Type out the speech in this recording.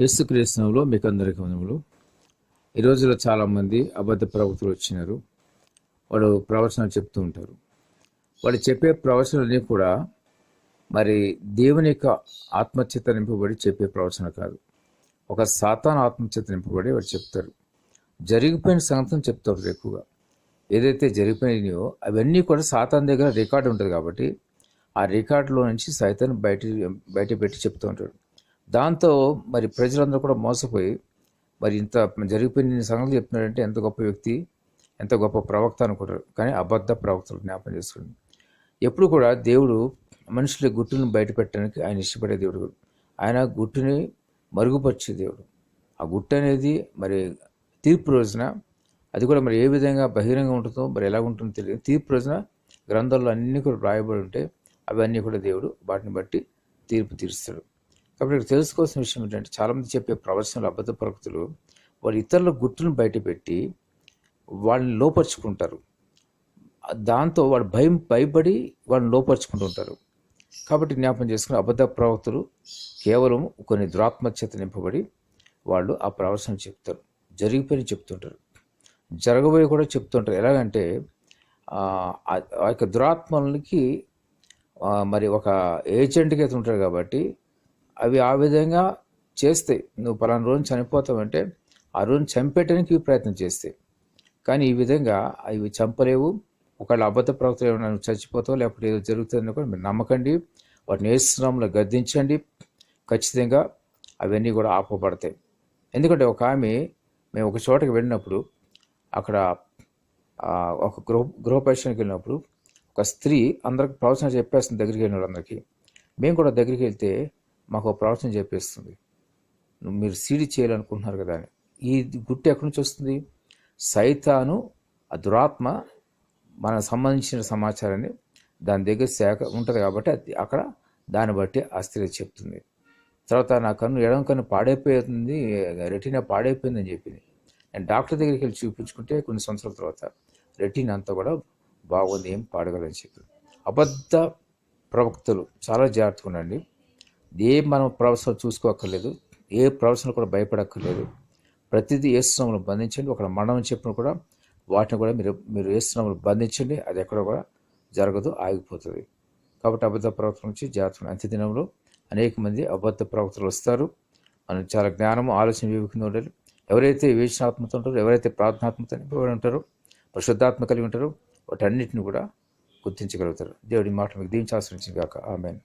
యేసుక్రీస్తునంలో మీకు అందరికీ వందములు ఈ రోజుల్లో చాలామంది అబద్ధ ప్రవక్తలు వచ్చినారు. వాడు ప్రవచనాలు చెప్తూ ఉంటారు. వాడు చెప్పే ప్రవచనాలన్నీ కూడా మరి దేవుని యొక్క ఆత్మచేత నింపబడి చెప్పే ప్రవచన కాదు. ఒక సాతాన ఆత్మచేత నింపబడి వాడు చెప్తారు. జరిగిపోయిన సంగతిని చెప్తారు ఎక్కువగా. ఏదైతే జరిగిపోయినాయో అవన్నీ కూడా సాతాన్ దగ్గర రికార్డు ఉంటుంది కాబట్టి ఆ రికార్డులో నుంచి సైతాన్ని బయట బయట పెట్టి చెప్తూ ఉంటాడు. దాంతో మరి ప్రజలందరూ కూడా మోసపోయి మరి ఇంత జరిగిపోయిన సంగతులు చెప్తున్నాడంటే ఎంత గొప్ప వ్యక్తి ఎంత గొప్ప ప్రవక్త అనుకుంటారు. కానీ అబద్ధ ప్రవక్తలు జ్ఞాపకం చేసుకోండి. ఎప్పుడు కూడా దేవుడు మనుషుల గుట్టును బయటపెట్టడానికి ఆయన ఇష్టపడే దేవుడు. ఆయన గుట్టుని మరుగుపరిచే దేవుడు. ఆ గుట్టు అనేది మరి తీర్పు రోజున అది కూడా మరి ఏ విధంగా బహిరంగ ఉంటుందో మరి ఎలా ఉంటుందో తెలియదు. తీర్పు రోజున గ్రంథాల్లో అన్నీ కూడా రాయబడి ఉంటే అవన్నీ కూడా దేవుడు వాటిని బట్టి తీర్పు తీరుస్తాడు. కాబట్టి ఇక్కడ తెలుసుకోవాల్సిన విషయం ఏంటంటే చాలామంది చెప్పే ప్రవచనాలు అబద్ధ ప్రకృతులు వాళ్ళు ఇతరుల గుట్టును బయటపెట్టి వాళ్ళని లోపరుచుకుంటారు. దాంతో వాడు భయం భయపడి వాళ్ళని లోపరుచుకుంటుంటారు కాబట్టి జ్ఞాపకం చేసుకుని అబద్ధ ప్రవక్తలు కేవలం కొన్ని దురాత్మచ్యత నింపబడి వాళ్ళు ఆ ప్రవచనం చెప్తారు. జరిగిపోయి చెప్తుంటారు. జరగబోయి కూడా చెప్తుంటారు. ఎలాగంటే ఆ ఆ యొక్క దురాత్మలకి మరి ఒక ఏజెంట్గా అయితే ఉంటారు కాబట్టి అవి ఆ విధంగా చేస్తాయి నువ్వు పలానా రోజు చనిపోతావంటే ఆ రోజు చంపేయడానికి ప్రయత్నం చేస్తాయి కానీ ఈ విధంగా అవి చంపలేవు. ఒకవేళ అబద్ధ ప్రవక్తలు ఏమైనా నువ్వు చచ్చిపోతావు లేకపోతే ఏదో జరుగుతుందని కూడా మీరు నమ్మకండి. వాటిని ఏసునామంలో గద్దించండి. ఖచ్చితంగా అవన్నీ కూడా ఆపబడతాయి. ఎందుకంటే ఒక ఆమె మేము ఒక చోటకి వెళ్ళినప్పుడు అక్కడ ఒక గృహ గృహపరిశ్రమకి వెళ్ళినప్పుడు ఒక స్త్రీ అందరికి ప్రవచనం చెప్పేస్తుంది దగ్గరికి వెళ్ళిన వాళ్ళందరికీ. మేము కూడా దగ్గరికి వెళ్తే మాకు ఒక ప్రవచనం చెప్పేస్తుంది. మీరు సీడి చేయాలనుకుంటున్నారు కదా అని. ఈ గుట్టు ఎక్కడి నుంచి వస్తుంది? సైతాను ఆ దురాత్మ మనకు సంబంధించిన సమాచారాన్ని దాని దగ్గర శాఖ ఉంటుంది కాబట్టి అది అక్కడ దాన్ని బట్టి ఆ స్త్రీ చెప్తుంది. తర్వాత నా కన్ను ఎడం కన్ను పాడైపోతుంది రెటీనా పాడైపోయిందని చెప్పింది. నేను డాక్టర్ దగ్గరికి వెళ్ళి చూపించుకుంటే కొన్ని సంవత్సరాల తర్వాత రెటీనా అంతా కూడా బాగుంది ఏం పాడగలని చెప్పింది. అబద్ధ ప్రవక్తలు చాలా జాగ్రత్తగా ఉండండి. ఏ మనం ప్రవచనం చూసుకోక్కర్లేదు ఏ ప్రవచనం కూడా భయపడక్కర్లేదు. ప్రతిదీ ఏసునామలు బంధించండి. ఒక మరణం చెప్పిన కూడా వాటిని కూడా మీరు మీరు ఏసునామలు బంధించండి. అది ఎక్కడ కూడా జరగదు ఆగిపోతుంది. కాబట్టి అబద్ధ ప్రవర్తన నుంచి జాగ్రత్త అంత్యదినంలో అనేక మంది అబద్ధ ప్రవక్తలు వస్తారు. మనం చాలా జ్ఞానము ఆలోచన వివేకంగా ఉండాలి. ఎవరైతే వివేచనాత్మత ఉంటారో ఎవరైతే ప్రార్థనాత్మత ఉంటారో పరిశుద్ధాత్మ కలిగి ఉంటారో వాటన్నిటిని కూడా గుర్తించగలుగుతారు. దేవుడి మాట మీకు దీవించి వచ్చింది కాక ఆమెను.